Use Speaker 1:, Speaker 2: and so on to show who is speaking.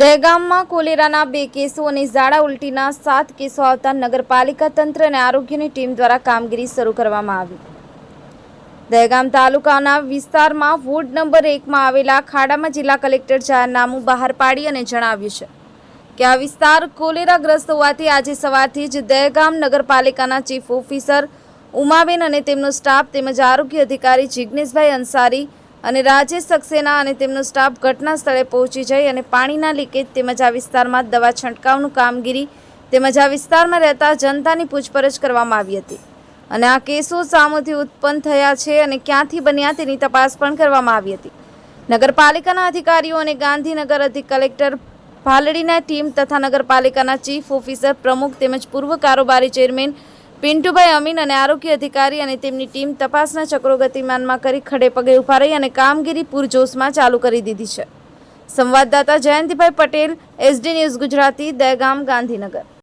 Speaker 1: દહેગામમાં કોલેરાના બે કેસો અને ઝાડા ઉલટીના સાત કેસો આવતા નગરપાલિકા તંત્ર અને આરોગ્યની ટીમ દ્વારા કામગીરી શરૂ કરવામાં આવી. દહેગામ તાલુકાના વિસ્તારમાં વોર્ડ નંબર એકમાં આવેલા ખાડામાં જિલ્લા કલેક્ટર જાહેરનામું બહાર પાડી અને જણાવ્યું છે કે આ વિસ્તાર કોલેરાગ્રસ્ત હોવાથી આજે સવારથી જ દહેગામ નગરપાલિકાના ચીફ ઓફિસર ઉમાબેન અને તેમનો સ્ટાફ તેમજ આરોગ્ય અધિકારી જિગ્નેશભાઈ અંસારી અને રાજેશ સક્સેના અને તેમનો સ્ટાફ ઘટના સ્થળે પહોંચી જઈ અને પાણીના લીકેજ તેમજ આ વિસ્તારમાં દવા છંટકાવનું કામગીરી તેમજ આ વિસ્તારમાં રહેતા જનતાની પૂછપરછ કરવામાં આવી હતી. અને આ કેસો સામોથી ઉત્પન્ન થયા છે અને ક્યાંથી બન્યા તેની તપાસ પણ કરવામાં આવી હતી. નગરપાલિકાના અધિકારીઓ અને ગાંધીનગર અધિક કલેક્ટર ભાલડીના ટીમ તથા નગરપાલિકાના ચીફ ઓફિસર પ્રમુખ તેમજ પૂર્વ કારોબારી ચેરમેન પિન્ટુભાઈ અમીન અને આરોગ્ય અધિકારી અને તેમની ટીમ તપાસના ચક્રો ગતિમાનમાં કરી ખડે પગે ઊભા રહી અને કામગીરી પૂરજોશમાં ચાલુ કરી દીધી છે. સંવાદદાતા જયંતિભાઈ પટેલ, એસડી ન્યૂઝ ગુજરાતી, દહેગામ, ગાંધીનગર.